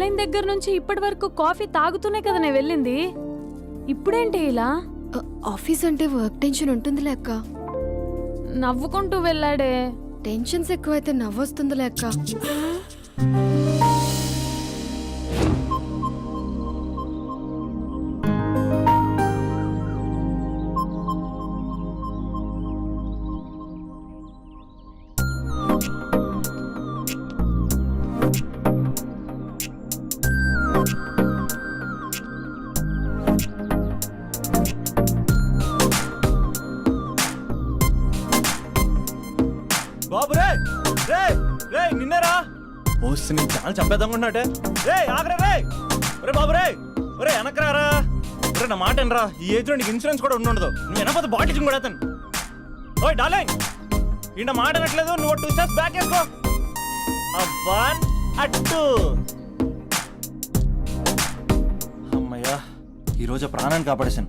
పెళ్ళైన దగ్గర నుంచి ఇప్పటి వరకు కాఫీ తాగుతూనే కదా నేను వెళ్ళింది. ఇప్పుడేంటి ఇలా? ఆఫీస్ అంటే వర్క్ టెన్షన్ ఉంటుంది లెక్క నవ్వుకుంటూ వెళ్ళాడే. టెన్షన్స్ ఎక్కువైతే నవ్వొస్తుంది లెక్క నేను రే ఆగరా రే రే బాబు రే ఒరే వెనకరారా ఒరే నా మాట ఎనరా ఈ ఏజ్లో నీకు ఇన్సూరెన్స్ కూడా ఉండదు. నువ్వు వెనకపోతే బాటిల్ కూడా అతను ఓయ్ డార్లింగ్! ఈయన మాట అనట్లేదు నువ్వు టూ స్టెప్స్ బ్యాక్ వేసుకో వన్ అట్టు అమ్మయ్యా ఈరోజు ప్రాణాన్ని కాపాడేశాను.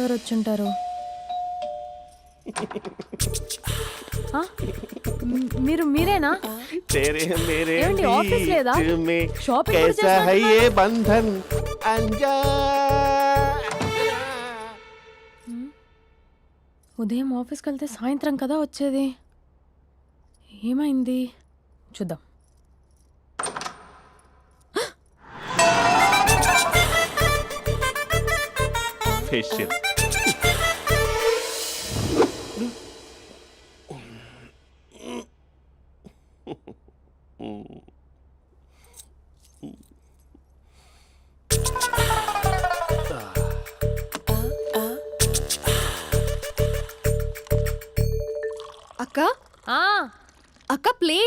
ఎవరు వచ్చుంటారు ఆ? మ్, మీరు మీరేనా तेरे मेरे ఏమండి, ఆఫీస్ లేదా? बीच में షాపింగ్ కూడా कैसा है చేస్తున్నట్టున్నారు? ये बंधन अंजा ఉదయం ఆఫీస్కి వెళ్తే సాయంత్రం కదా వచ్చేది ఏమైంది చూద్దాం facial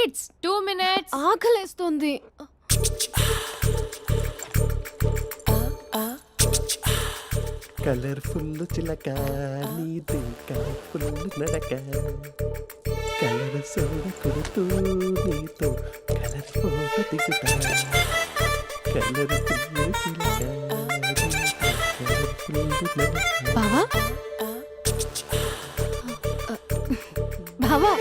plates two minutes. ఆకలేస్తోంది. Colourful చిలక నీది కలర్ఫుల్ నడక. కలర్ సోడ కొడుతూ నీతో కలర్ ఫోటో దిగుతా. కలర్ఫుల్ చిలక కలర్ఫుల్ నడక. బావా? బావా?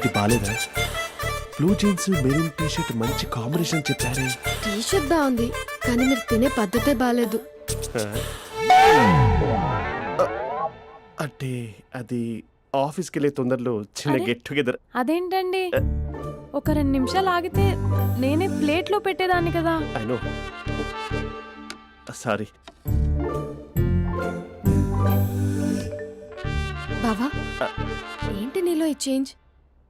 ఏంటి బాలేదా? Blue jeans maroon T shirt మంచి కాంబినేషన్ చెప్పారే. టీ షర్ట్ బాగుంది కానీ మీరు తినే పద్ధతే బాగాలేదు అంటే అది ఆఫీస్కి వెళ్ళే తొందరలో చిన్న అరే. గెట్ టుగెదర్ అదేంటండి? ఒక రెండు నిమిషాలు ఆగితే నేనే ప్లేట్లో పెట్టేదాన్ని కదా. ఐ నో సారీ బావా ఏంటి నీలో ఈ చేంజ్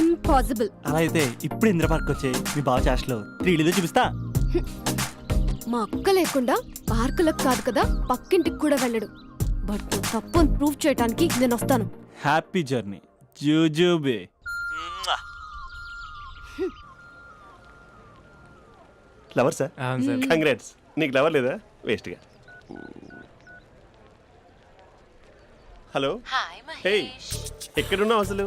ఇంపాసిబుల్ అలా అయితే ఇప్పుడు ఇందిరా పార్క్ వచ్చే మీ బావ చాష్లో త్రీ ఇల్లు చూపిస్తా. మా అక్క లేకుండా పార్కులకు కాదు కదా పక్కింటికి కూడా వెళ్ళడు. బట్ నువ్వు తప్పు అని ప్రూవ్ చేయడానికి నేను వస్తాను. హ్యాపీ జర్నీ జూజూబే. లవర్ సార్ అవును సార్. కంగ్రాట్స్ నీకు లవర్ లేదా? వేస్ట్గా హలో హాయ్ హే మహేష్ ఎక్కడున్నావు అసలు?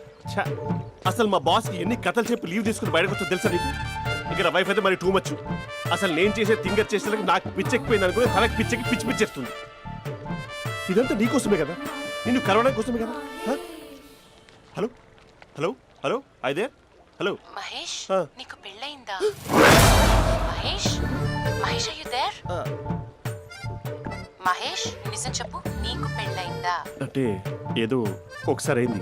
ఛా అసలు మా బాస్కి ఎన్ని కథలు చెప్పి లీవ్ తీసుకుని బయటకు వచ్చా తెలుసా నీకు? ఇక్కడ వైఫ్ అయితే మరి టూ మచ్ అసలు నేను చేసే థింగర్ చేసేందుకు నాకు పిచ్చెక్కిపోయింది అనుకుని తనకి పిచ్చెక్కి పిచ్చి పిచ్చేస్తుంది ఇదంతా నీకోసమే కదా? నిన్ను కరోనా కోసమే కదా? హ? హలో? హలో? హలో? అయితే హలో? మహేష్ ఆ. నీకు పెళ్ళయిందా? Mahesh Mahesh are you there Mahesh నిజం చెప్పు నీకు పెళ్ళయిందా? అంటే ఏదో ఒకసారి అయింది.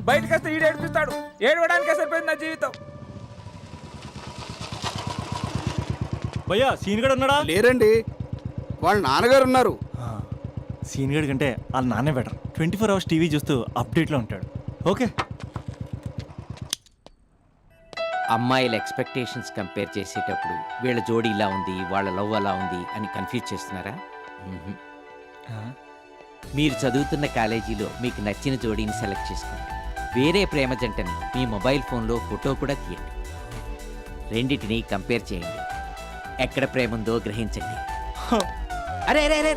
బయటకు వస్తే ఈడు ఏడిపిస్తాడు. ఏడవడానికే సరిపోయింది నా జీవితం. భయ్యా సీన్ గడు ఉన్నాడా? లేరండి. వాళ్ళ నాన్నగారు ఉన్నారు. ఆ, సీన్ గడి కంటే వాళ్ళ నాన్నే better. Twenty four hours TV చూస్తూ అప్డేట్లో ఉంటాడు. ఓకే. అమ్మాయిల ఎక్స్పెక్టేషన్స్ కంపేర్ చేసేటప్పుడు వీళ్ళ జోడి ఇలా ఉంది వాళ్ళ లవ్ అలా ఉంది అని కన్ఫ్యూజ్ చేస్తున్నారా. మీరు చదువుతున్న కాలేజీలో మీకు నచ్చిన జోడీని సెలెక్ట్ చేసుకోండి. వేరే ప్రేమ జంటని మీ మొబైల్ ఫోన్లో ఫోటో కూడా తీయండి. రెండిటిని కంపేర్ చేయండి. ఎక్కడ ప్రేమ ఉందో గ్రహించండి. అరే అరే అరే!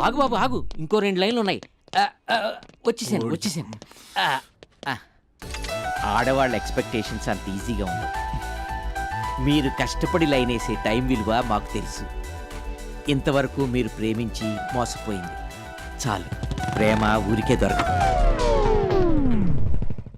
ఆగు బాబు ఆగు! ఇంకో రెండు లైన్లు ఉన్నాయి. ఆ, ఆ, వచ్చేసాను వచ్చేసాను. ఆ, ఆ. ఆడవాళ్ళ ఎక్స్పెక్టేషన్స్ అంత ఈజీగా ఉంది మీరు కష్టపడి లైన్ వేసే టైం విలువ మాకు తెలుసు. ఇంతవరకు మీరు ప్రేమించి మోసపోయింది. చాలు. ప్రేమ ఊరికే దొరకదు.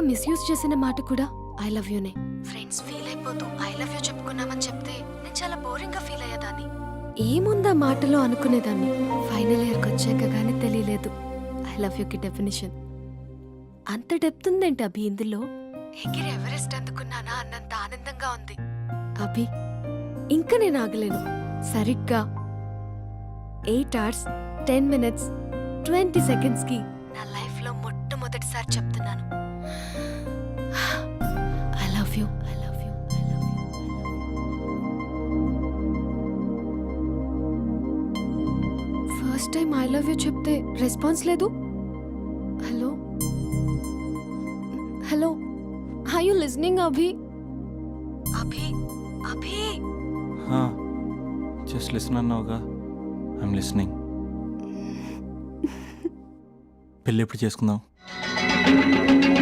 ఎక్కువగా మిస్యూజ్ చేసిన మాట కూడా ఐ లవ్ యూనే ఫ్రెండ్స్ ఫీల్ అయిపోతూ ఐ లవ్ యూ చెప్పుకున్నామని చెప్తే నేను చాలా బోరింగ్గా ఫీల్ అయ్యేదాన్ని. ఏముందా మాటలో అనుకునేదాన్ని? ఫైనల్ ఇయర్కి వచ్చాక గానీ తెలియలేదు. ఐ లవ్ యూకి డెఫినేషన్ అంత డెప్త్ ఉందేంటి అభి ఇందులో? ఎగిరి ఎవరెస్ట్ అందుకున్నానా అన్నంత ఆనందంగా ఉంది. అభి ఇంకా నేను ఆగలేను. సరిగ్గా eight hours ten minutes twenty సెకండ్స్కి నా లైఫ్లో మొట్టమొదటిసారి చెప్తున్నాను. First time I love you చెప్తే రెస్పాన్స్ లేదు. Hello hello hi you listening Abhi Abhi Abhi just listen అన్నావుగా ఐఎమ్ లిసనింగ్ పెళ్ళి ఎప్పుడు చేసుకుందాం?